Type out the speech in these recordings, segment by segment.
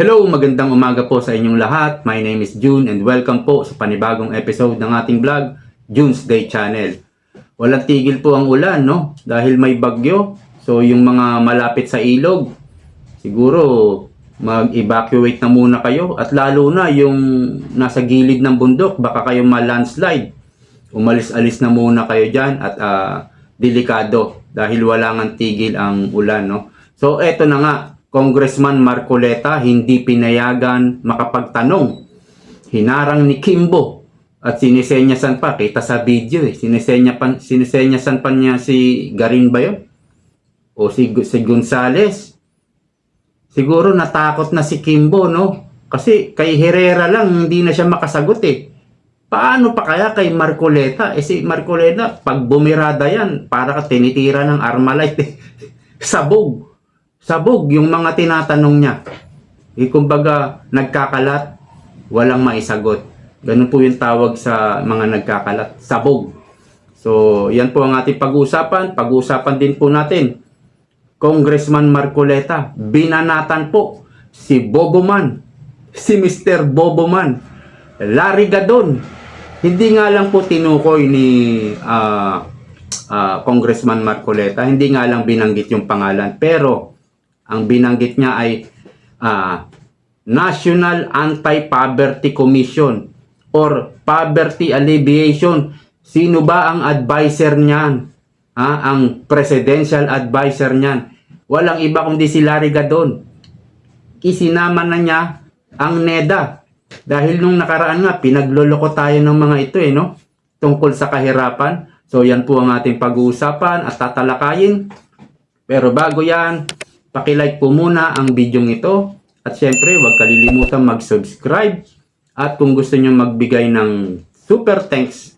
Hello, magandang umaga po sa inyong lahat. My name is June and welcome po sa panibagong episode ng ating vlog, June's Day Channel. Walang tigil po ang ulan, no? Dahil may bagyo. So, yung mga malapit sa ilog, siguro mag-evacuate na muna kayo. At lalo na yung nasa gilid ng bundok, baka kayo ma-landslide. Umalis-alis na muna kayo dyan at ah, delikado dahil wala nga tigil ang ulan, no? So, eto na nga, Congressman Marcoleta hindi pinayagan makapagtanong. Hinarang ni Kimbo at sinisenyasan pa, kita sa video eh, sinisenya pa, sinisenyasan pa niya si Garin ba yun? O si, si Gonzales. Siguro natakot na si Kimbo, no? Kasi kay Herrera lang, hindi na siya makasagot eh. Paano pa kaya kay Marcoleta? Eh si Marcoleta, pag bumirada yan, para ka tinitira ng Armalite eh. Sabog. Sabog yung mga tinatanong niya. Eh, kumbaga, nagkakalat, walang maisagot. Ganun po yung tawag sa mga nagkakalat. Sabog. So, yan po ang ating pag-uusapan. Pag-uusapan din po natin. Congressman Marcoleta, binanatan po si Boboman, si Mr. Boboman, Larry Gadon. Hindi nga lang po tinukoy ni ah, ah, Congressman Marcoleta, hindi nga lang binanggit yung pangalan, pero ang binanggit niya ay ah, National Anti-Poverty Commission or Poverty Alleviation. Sino ba ang advisor niyan? Ha? Ang presidential advisor niyan. Walang iba kundi si Larry Gadon. Isinama na niya ang NEDA. Dahil nung nakaraan nga, pinagloloko tayo ng mga ito eh, no? Tungkol sa kahirapan. So yan po ang ating pag-uusapan at tatalakayin. Pero bago yan, pakilike po muna ang video ito. At syempre, huwag kalilimutan mag-subscribe. At kung gusto nyo magbigay ng super thanks,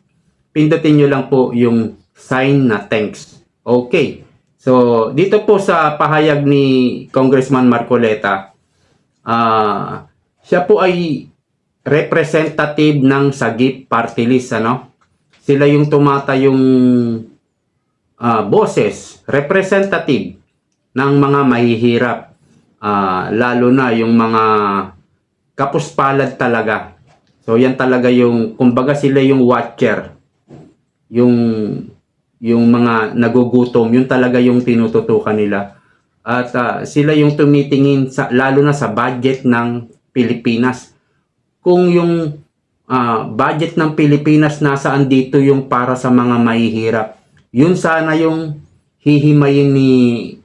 pindutin nyo lang po yung sign na thanks. Okay. So, dito po sa pahayag ni Congressman Marcoleta, ah siya po ay representative ng Sagip Party List, ano? Sila yung tumata yung ah, boses, representative ng mga mahihirap. Ah, lalo na yung mga kapuspalad talaga. So yan talaga yung kumbaga sila yung watcher. Yung yung mga nagugutom, yun talaga yung tinututukan nila. At ah, sila yung tumitingin sa lalo na sa budget ng Pilipinas. Kung yung ah, budget ng Pilipinas nasaan dito yung para sa mga mahihirap. Yun sana yung hihimayin ni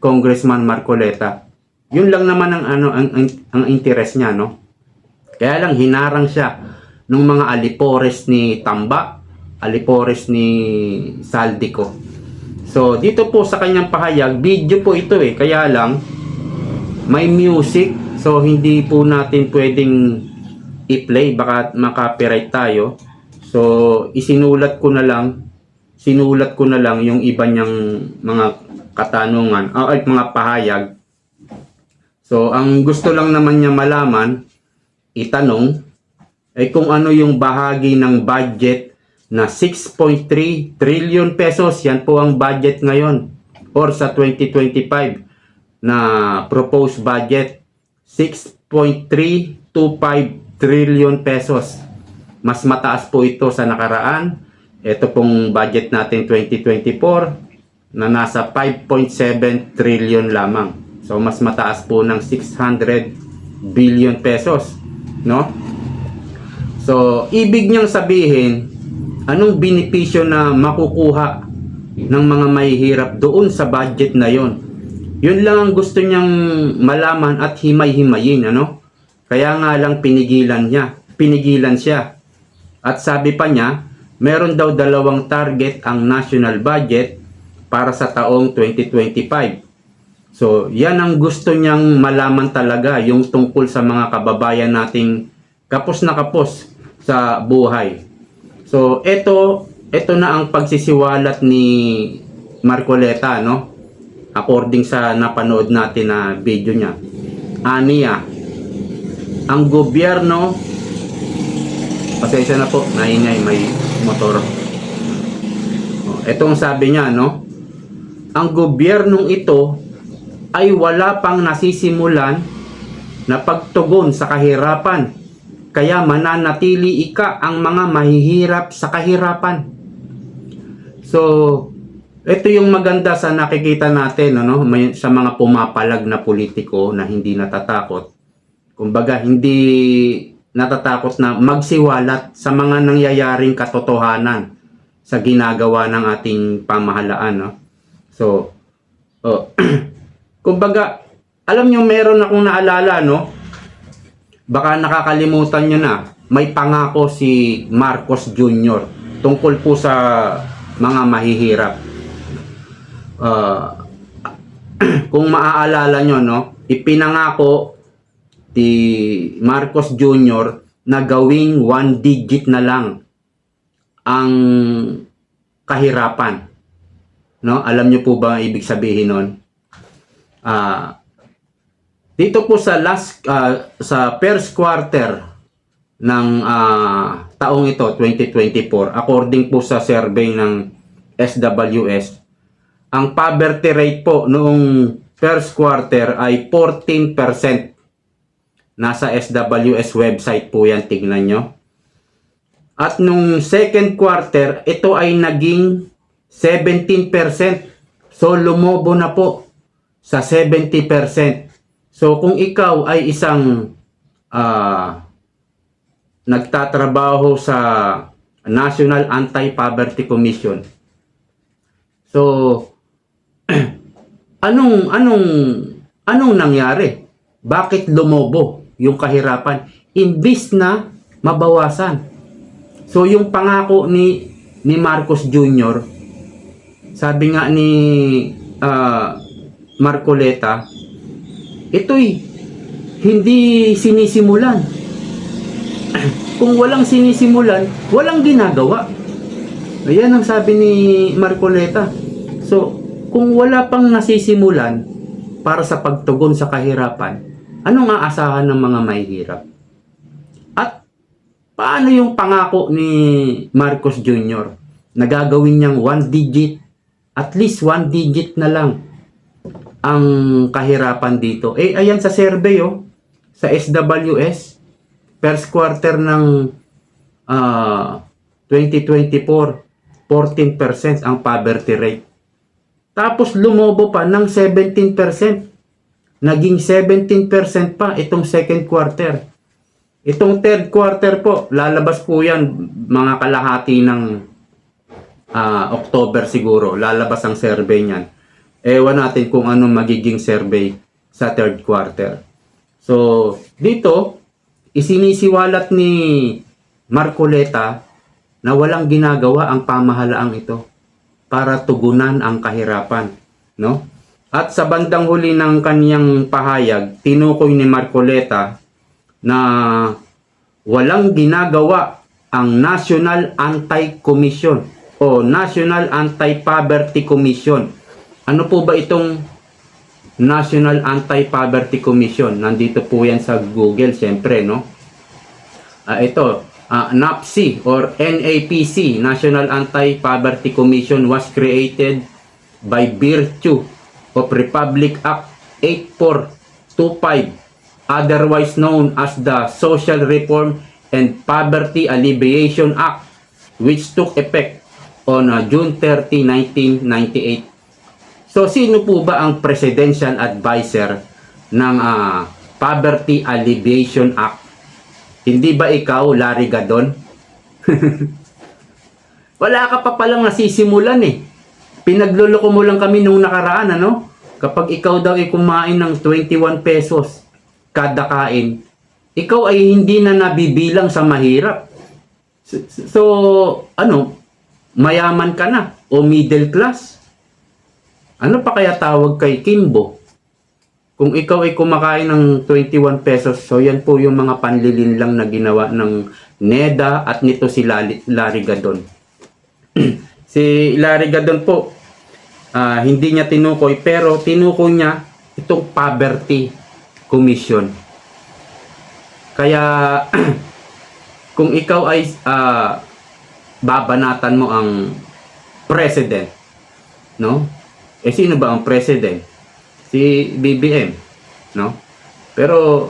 Congressman Marcoleta. Yun lang naman ang ano ang, ang, ang interest niya, no? Kaya lang hinarang siya ng mga alipores ni Tamba, alipores ni Saldico. So, dito po sa kanyang pahayag, video po ito eh. Kaya lang, may music. So, hindi po natin pwedeng i-play. Baka makapiright tayo. So, isinulat ko na lang, sinulat ko na lang yung iba niyang mga katanungan, o ay mga pahayag. So, ang gusto lang naman niya malaman, itanong, ay kung ano yung bahagi ng budget na 6.3 trillion pesos. Yan po ang budget ngayon or sa 2025 na proposed budget 6.325 trillion pesos. Mas mataas po ito sa nakaraan. Ito pong budget natin 2024 na nasa 5.7 trillion lamang. So mas mataas po ng 600 billion pesos, no? So, ibig niyang sabihin, anong benepisyo na makukuha ng mga mahihirap doon sa budget na yon? Yun lang ang gusto niyang malaman at himay-himayin, ano? Kaya nga lang pinigilan niya, pinigilan siya. At sabi pa niya, meron daw dalawang target ang national budget para sa taong 2025. So, yan ang gusto niyang malaman talaga, yung tungkol sa mga kababayan nating kapos na kapos sa buhay. So, ito, ito na ang pagsisiwalat ni Marcoleta, no? According sa napanood natin na video niya. Aniya, ang gobyerno, pasensya na po, naingay, may motor. Oh, ito ang sabi niya, no? Ang gobyernong ito ay wala pang nasisimulan na pagtugon sa kahirapan. Kaya mananatili ika ang mga mahihirap sa kahirapan. So, ito yung maganda sa nakikita natin ano, may, sa mga pumapalag na politiko na hindi natatakot. Kumbaga, hindi natatakot na magsiwalat sa mga nangyayaring katotohanan sa ginagawa ng ating pamahalaan. No? So, oh, kumbaga, alam nyo, meron akong naalala, no? Baka nakakalimutan nyo na, may pangako si Marcos Jr. tungkol po sa mga mahihirap. Ah, kung maaalala nyo, no, ipinangako ni Marcos Jr. na gawing one digit na lang ang kahirapan. No? Alam niyo po ba ang ibig sabihin nun? Ah, dito po sa last ah, sa first quarter ng ah, taong ito 2024 according po sa survey ng SWS ang poverty rate po noong first quarter ay 14%. Nasa SWS website po yan, tignan nyo. At nung second quarter, ito ay naging 17%. So lumobo na po sa 70%. So kung ikaw ay isang ah, nagtatrabaho sa National Anti-Poverty Commission. So anong anong anong nangyari? Bakit lumobo yung kahirapan imbis na mabawasan? So yung pangako ni ni Marcos Jr. sabi nga ni ah, Marcoleta ito'y hindi sinisimulan. Kung walang sinisimulan, walang ginagawa. Ayan ang sabi ni Marcoleta. So, kung wala pang nasisimulan para sa pagtugon sa kahirapan, anong aasahan ng mga mahihirap? At paano yung pangako ni Marcos Jr. na gagawin niyang one digit, at least one digit na lang ang kahirapan dito? Eh, ayan sa survey, oh, sa SWS, first quarter ng ah, 2024, 14% ang poverty rate. Tapos lumobo pa ng 17%. Naging 17% pa itong second quarter. Itong third quarter po, lalabas po yan mga kalahati ng ah, October siguro. Lalabas ang survey niyan. Ewan natin kung anong magiging survey sa third quarter. So, dito, isinisiwalat ni Marcoleta na walang ginagawa ang pamahalaang ito para tugunan ang kahirapan, no? At sa bandang huli ng kaniyang pahayag, tinukoy ni Marcoleta na walang ginagawa ang National Anti-Commission o National Anti-Poverty Commission. Ano po ba itong National Anti-Poverty Commission? Nandito po yan sa Google, siyempre, no? Ah, ito, ah, NAPC or NAPC, National Anti-Poverty Commission was created by virtue of Republic Act 8425, otherwise known as the Social Reform and Poverty Alleviation Act, which took effect on ah, June 30, 1998. So, sino po ba ang presidential advisor ng ah, Poverty Alleviation Act? Hindi ba ikaw, Larry Gadon? Wala ka pa palang nasisimulan eh. Pinagluloko mo lang kami nung nakaraan, ano? Kapag ikaw daw ay kumain ng 21 pesos kada kain, ikaw ay hindi na nabibilang sa mahirap. So, ano, mayaman ka na o middle class. Ano pa kaya tawag kay Kimbo? Kung ikaw ay kumakain ng 21 pesos, so yan po yung mga panlilin lang na ginawa ng NEDA at nito si Larry Gadon. si Larry Gadon po, ah, hindi niya tinukoy, pero tinukoy niya itong poverty commission. Kaya, kung ikaw ay ah, babanatan mo ang president, no? Eh, sino ba ang president? Si BBM, no? Pero,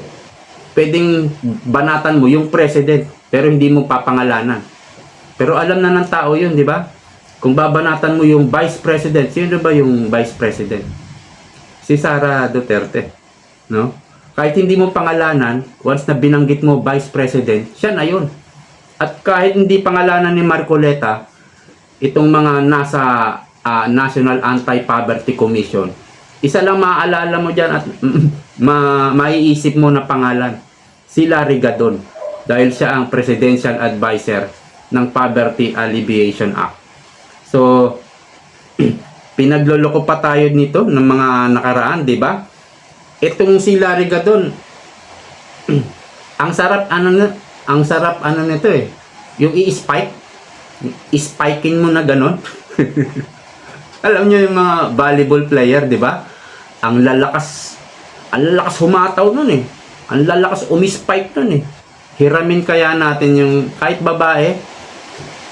pwedeng banatan mo yung president pero hindi mo papangalanan. Pero alam na ng tao yun, di ba? Kung babanatan mo yung vice president, sino ba yung vice president? Si Sara Duterte, no? Kahit hindi mo pangalanan, once na binanggit mo vice president, siya na yun. At kahit hindi pangalanan ni Marcoleta, itong mga nasa ah, National Anti-Poverty Commission, isa lang maaalala mo dyan at ma maiisip mo na pangalan, si Larry Gadon. Dahil siya ang Presidential Advisor ng Poverty Alleviation Act. So, pinagloloko pa tayo nito ng mga nakaraan, di ba? Itong si Larry Gadon, ang sarap ano na, ang sarap ano nito eh. Yung i-spike, i-spiking mo na ganon. Alam niyo yung mga volleyball player, di ba? Ang lalakas, ang lalakas humataw nun eh. Ang lalakas umispike nun eh. Hiramin kaya natin yung, kahit babae,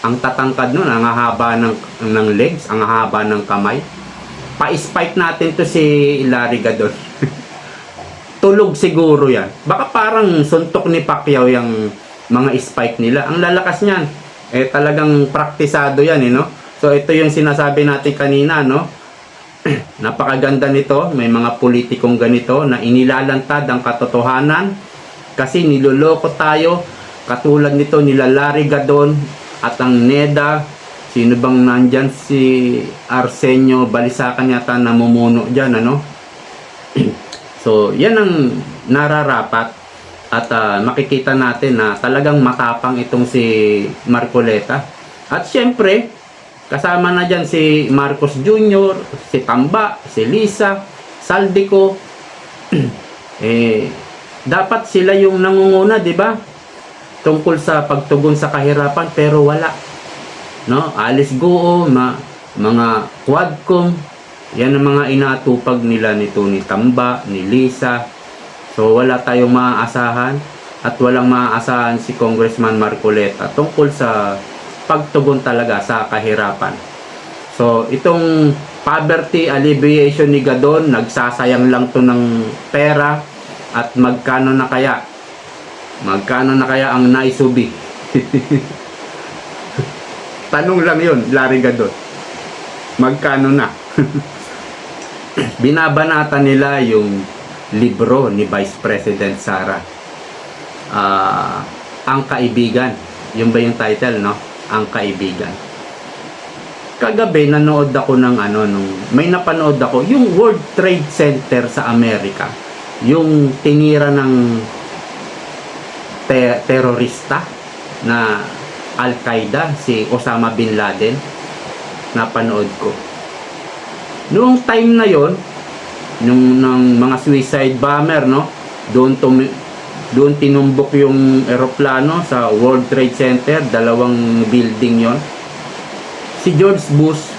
ang tatangkad nun, ang haba ng, ng legs, ang haba ng kamay. Pa-spike natin to si Larry Gadon. Tulog siguro yan. Baka parang suntok ni Pacquiao yung mga spike nila. Ang lalakas niyan. Eh talagang praktisado yan eh no. So ito yung sinasabi natin kanina no. Napakaganda nito. May mga politikong ganito na inilalantad ang katotohanan kasi niloloko tayo. Katulad nito nila Larry Gadon at ang NEDA. Sino bang nandyan? Si Arsenio Balisacan yata namumuno dyan ano. So, yan ang nararapat at ah, makikita natin na talagang matapang itong si Marcoleta. At syempre, kasama na dyan si Marcos Jr., si Tamba, si Lisa, Saldico. eh, dapat sila yung nangunguna, di ba? Tungkol sa pagtugon sa kahirapan, pero wala. No? Alice Goo, ma, mga Quadcom, yan ang mga inaatupag nila ni Tony Tamba, ni Lisa. So wala tayong maaasahan at walang maaasahan si Congressman Marcoleta tungkol sa pagtugon talaga sa kahirapan. So itong poverty alleviation ni Gadon, nagsasayang lang to ng pera at magkano na kaya? Magkano na kaya ang naisubi? Tanong lang yun, Larry Gadon. Magkano na? binabanata nila yung libro ni Vice President Sara. Ah, ang kaibigan. Yun ba yung title, no? Ang kaibigan. Kagabi nanood ako ng ano nung may napanood ako yung World Trade Center sa Amerika. Yung tinira ng te- terorista na Al-Qaeda si Osama bin Laden. Napanood ko. Noong time na yon, nung ng mga suicide bomber, no? Doon tum doon tinumbok yung eroplano sa World Trade Center, dalawang building yon. Si George Bush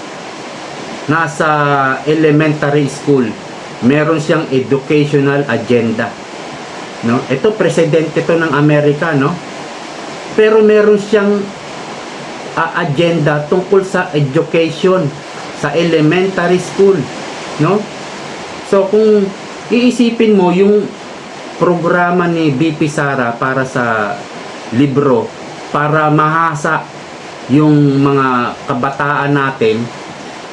nasa elementary school. Meron siyang educational agenda. No? Ito presidente to ng Amerika, no? Pero meron siyang ah, agenda tungkol sa education sa elementary school, no? So kung iisipin mo yung programa ni BP Sara para sa libro para mahasa yung mga kabataan natin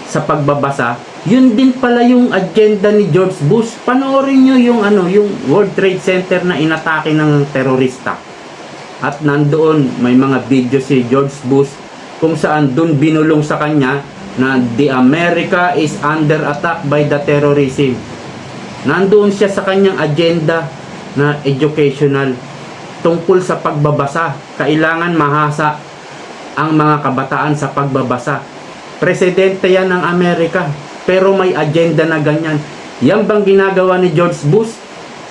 sa pagbabasa, yun din pala yung agenda ni George Bush. Panoorin nyo yung ano, yung World Trade Center na inatake ng terorista. At nandoon may mga video si George Bush kung saan doon binulong sa kanya na the America is under attack by the terrorism. Nandoon siya sa kanyang agenda na educational tungkol sa pagbabasa. Kailangan mahasa ang mga kabataan sa pagbabasa. Presidente yan ng Amerika, pero may agenda na ganyan. Yan bang ginagawa ni George Bush?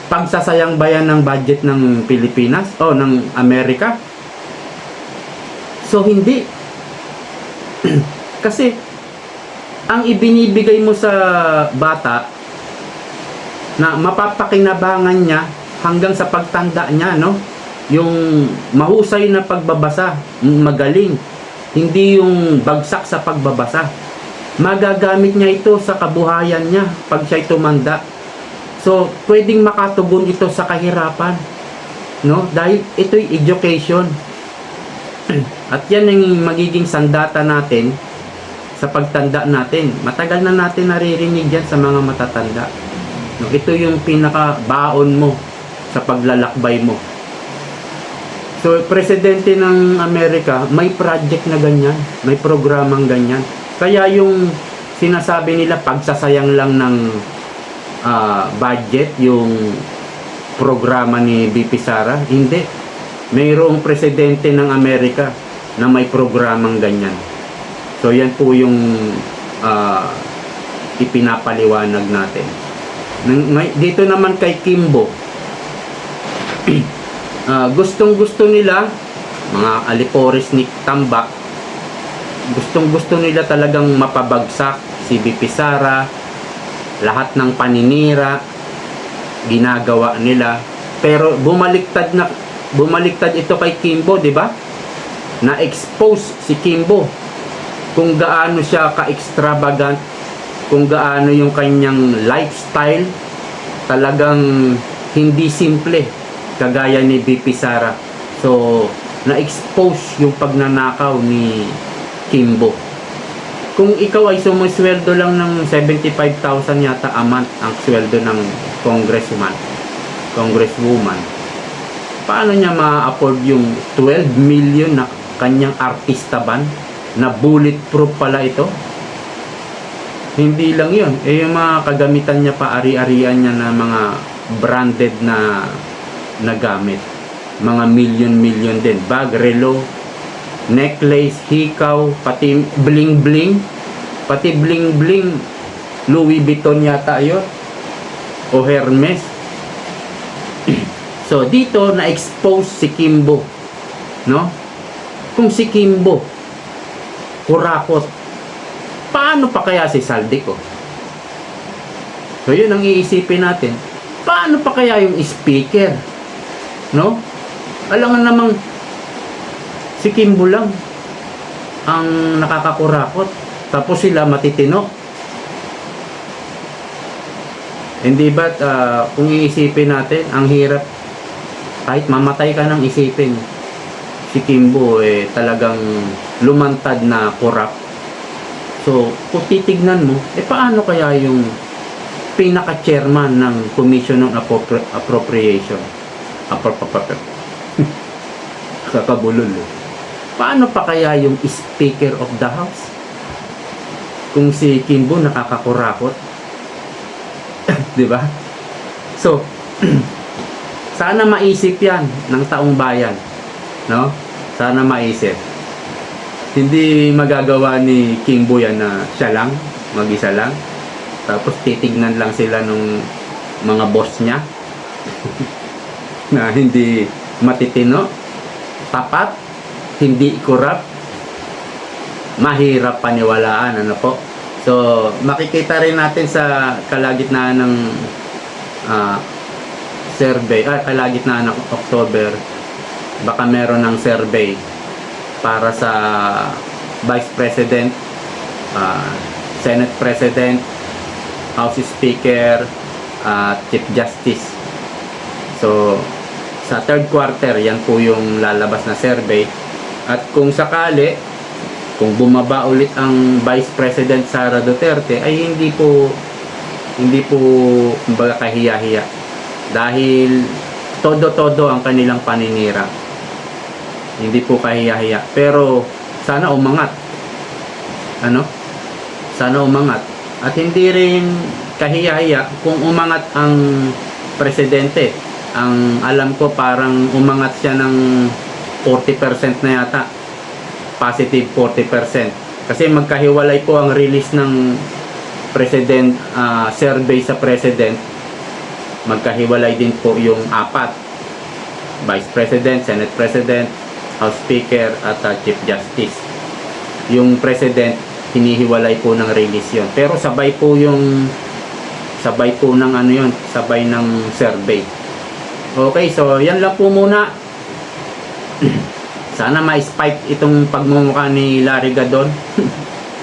Pagsasayang bayan ng budget ng Pilipinas o ng Amerika? So hindi. Kasi ang ibinibigay mo sa bata na mapapakinabangan niya hanggang sa pagtanda niya, no? Yung mahusay na pagbabasa, magaling. Hindi yung bagsak sa pagbabasa. Magagamit niya ito sa kabuhayan niya pag siya'y tumanda. So, pwedeng makatugon ito sa kahirapan. no? Dahil ito'y education. At yan ang magiging sandata natin sa pagtanda natin. Matagal na natin naririnig yan sa mga matatanda. No, ito yung pinaka baon mo sa paglalakbay mo. So, presidente ng Amerika, may project na ganyan, may programang ganyan. Kaya yung sinasabi nila pagsasayang lang ng ah, budget yung programa ni BP Sara, hindi. Mayroong presidente ng Amerika na may programang ganyan. So yan po yung ah, ipinapaliwanag natin. Dito naman kay Kimbo, Ah, gustong gusto nila mga Alipores ni Tambak gustong gusto nila talagang mapabagsak si BP Sara. Lahat ng paninira ginagawa nila. Pero bumaliktad na bumaliktad ito kay Kimbo di ba? Na expose si Kimbo. Kung gaano siya ka-extravagant kung gaano yung kanyang lifestyle talagang hindi simple kagaya ni BP Sara. So, na-expose yung pagnanakaw ni Kimbo. Kung ikaw ay sumusweldo lang ng 75,000 yata a month ang sweldo ng congressman, congresswoman, paano niya ma-afford yung 12 million na kanyang artista ban na bulletproof pala ito? Hindi lang yun. Eh, yung mga kagamitan niya pa, ari-arian niya na mga branded na na gamit. Mga million-million din. Bag, relo, necklace, hikaw, pati bling-bling. Pati bling-bling, Louis Vuitton yata yun. O Hermes. so, dito na-expose si Kimbo. No? Kung si Kimbo, kurakot, paano pa kaya si Saldico? So, yun ang iisipin natin. Paano pa kaya yung speaker? No? Alam nga namang si Kimbo lang ang nakakakurakot. Tapos sila matitino. Hindi ba't ah, kung iisipin natin, ang hirap kahit mamatay ka nang isipin si Kimbo eh talagang lumantad na kurap. So, kung titignan mo, eh paano kaya yung pinaka-chairman ng Commission on Appropri- Appropriation? Apropropropro. Kakabulol eh. Paano pa kaya yung Speaker of the House? Kung si Kimbo nakakakurakot? Di ba? So, sana maisip yan ng taong bayan. No? Sana maisip. Hindi magagawa ni Kimbo yan na siya lang, mag-isa lang. Tapos titignan lang sila nung mga boss niya na hindi matitino, tapat, hindi kurap, mahirap paniwalaan, ano po. So, makikita rin natin sa kalagitnaan ng ah, survey, ah, kalagitnaan ng October, baka meron ng survey para sa Vice President, ah, Senate President, House Speaker, at Chief Justice. So, sa third quarter, yan po yung lalabas na survey. At kung sakali, kung bumaba ulit ang Vice President Sara Duterte, ay hindi po hindi po kumbaga kahiya-hiya. Dahil todo-todo ang kanilang paninira. Hindi po kahiya-hiya. Pero sana umangat. Ano? Sana umangat. At hindi rin kahiya-hiya kung umangat ang presidente ang alam ko parang umangat siya ng 40% na yata. Positive 40% kasi magkahiwalay po ang release ng president ah, survey sa president. Magkahiwalay din po yung apat. Vice president, senate president house speaker at ah, chief justice. Yung president hinihiwalay po ng release yon pero sabay po yung sabay po ng ano yon sabay ng survey Okay, so yan lang po muna. Sana ma-spike itong pagmumukha ni Larry Gadon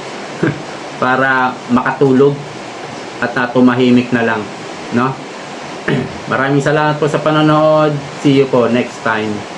para makatulog at uh, tumahimik na lang, no? Maraming salamat po sa panonood. See you po next time.